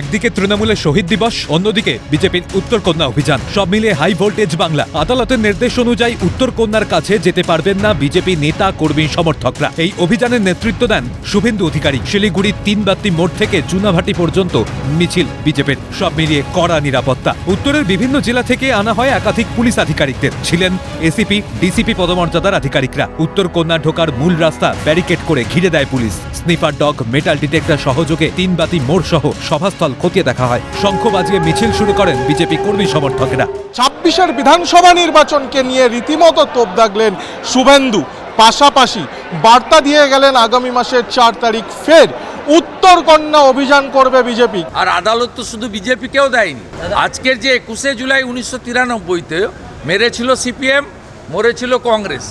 একদিকে তৃণমূলের শহীদ দিবস, অন্যদিকে বিজেপির উত্তর কন্যা অভিযান। সব মিলিয়ে হাই ভোল্টেজ বাংলা। আদালতের নির্দেশ অনুযায়ী উত্তর কন্যার কাছে যেতে পারবেন না বিজেপি নেতা, কর্মী, সমর্থকরা। এই অভিযানের নেতৃত্ব দেন শুভেন্দু অধিকারী। শিলিগুড়ির তিন বাত্তি মোড় থেকে চুনাভাটি পর্যন্ত মিছিল বিজেপির। সব মিলিয়ে কড়া নিরাপত্তা। উত্তরের বিভিন্ন জেলা থেকে আনা হয় একাধিক পুলিশ আধিকারিকদের। ছিলেন এসিপি ডিসিপি পদমর্যাদার আধিকারিকরা। উত্তর কন্যা ঢোকার মূল রাস্তা ব্যারিকেড করে ঘিরে দেয় পুলিশ। স্নিফার ডগ মেটাল ডিটেক্টর সহযোগে তিন বাতি মোড় সহ সভাস্থল খতিয়ে দেখা হয়। শঙ্খ বাজিয়ে মিছিল শুরু করেন বিজেপি কর্মী সমর্থকেরা। ছাব্বিশের বিধানসভা নির্বাচনকে নিয়ে রীতিমতো তোপ দাগলেন শুভেন্দু। পাশাপাশি বার্তা দিয়ে গেলেন আগামী মাসের চার তারিখ ফের। উত্তরকন্যা অভিযান করবে বিজেপি। আর আদালত তো শুধু বিজেপিকেও দেয়নি। আজকের যে একুশে জুলাই উনিশশো তিরানব্বইতে মেরেছিল সিপিএম মরেছিল কংগ্রেস।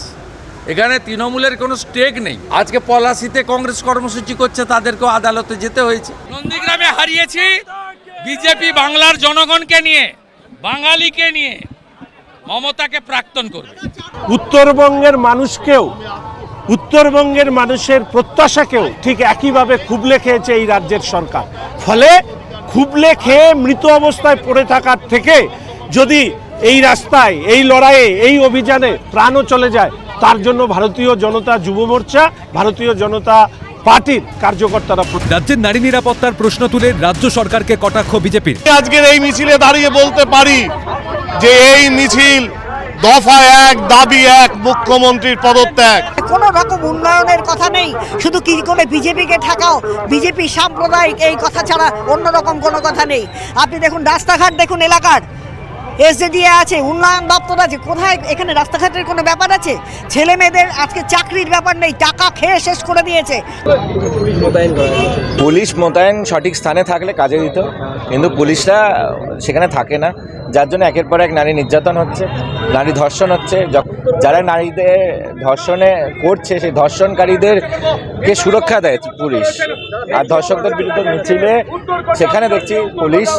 এখানে তৃণমূলের কোনো স্টেক নেই। আজকে পলাশিতে কংগ্রেস কর্মসূচি করছে তাদেরকেও আদালতে যেতে হয়েছে। নন্দীগ্রামে হারিয়েছি বিজেপি বাংলার জনগণকে নিয়ে বাঙালিকে নিয়ে। মমতাকে প্রাক্তন করবে। উত্তরবঙ্গের মানুষকেও উত্তরবঙ্গের মানুষের প্রত্যাশাকেও ঠিক একইভাবে খুবলে খেয়েছে এই রাজ্যের সরকার। ফলে খুবলে খেয়ে মৃত অবস্থায় পড়ে থাকার থেকে যদি এই রাস্তায় এই লড়াইয়ে এই অভিযানে প্রাণও চলে যায় তার জন্য ভারতীয় জনতা যুব মোর্চা ভারতীয় জনতা পার্টির কার্যকর্তারা রাজ্যের নারী নিরাপত্তার প্রশ্ন তুলে রাজ্য সরকারকে কটাক্ষ বিজেপির। আজকের এই মিছিলে দাঁড়িয়ে বলতে পারি যে এই মিছিল দফা এক দাবি এক মুখ্যমন্ত্রীর পদত্যাগ। কোনো রকম উন্নয়নের কথা নেই। শুধু কি করে বিজেপিকে ঠেকাও? বিজেপি সাম্প্রদায়িক এই কথা ছাড়া অন্য রকম কোনো কথা নেই। আপনি দেখুন রাস্তাঘাট দেখুন এলাকার। এসডিএ আছে উন্নয়ন দপ্তর আছে কোথায় এখানে রাস্তাঘাটের কোনো ব্যাপার আছে? ছেলে মেয়েদের আজকে চাকরির ব্যাপার নেই টাকা খেয়ে শেষ করে দিয়েছে। পুলিশ মোতায়েন সঠিক স্থানে থাকলে কাজে দিত কিন্তু পুলিশরা সেখানে থাকে না। যার জন্য একের পর এক নারী নির্যাতন হচ্ছে নারী ধর্ষণ হচ্ছে। যারা নারীদের ধর্ষণে করছে সেই ধর্ষণকারীদেরকে সুরক্ষা দেয় পুলিশ। আর ধর্ষকদের বিরুদ্ধে মিছিলে সেখানে দেখছি পুলিশ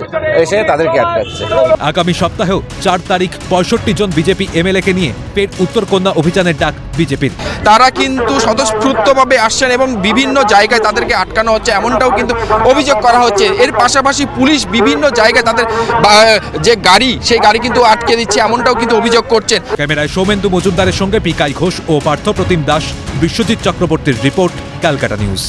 এসে তাদেরকে আটকাচ্ছে। আগামী সপ্তাহেও চার তারিখ পঁয়ষট্টি জন বিজেপি এমএলএকে নিয়ে ফের উত্তর কন্যা অভিযানের ডাক বিজেপির। তারা কিন্তু স্বতঃস্ফূর্তভাবে আসছেন এবং বিভিন্ন জায়গায় তাদেরকে আটকানো হচ্ছে এমনটাও কিন্তু অভিযোগ করা হচ্ছে। এর পাশাপাশি পুলিশ বিভিন্ন জায়গায় তাদের যে গাড়ি সেই গাড়ি কিন্তু আটকে দিচ্ছে এমনটাও কিন্তু অভিযোগ করছেন। ক্যামেরায় সৌমেন্দু মজুমদারের সঙ্গে পিকাই ঘোষ ও পার্থপ্রতিম দাস বিশ্বজিৎ চক্রবর্তীর রিপোর্ট ক্যালকাটা নিউজ।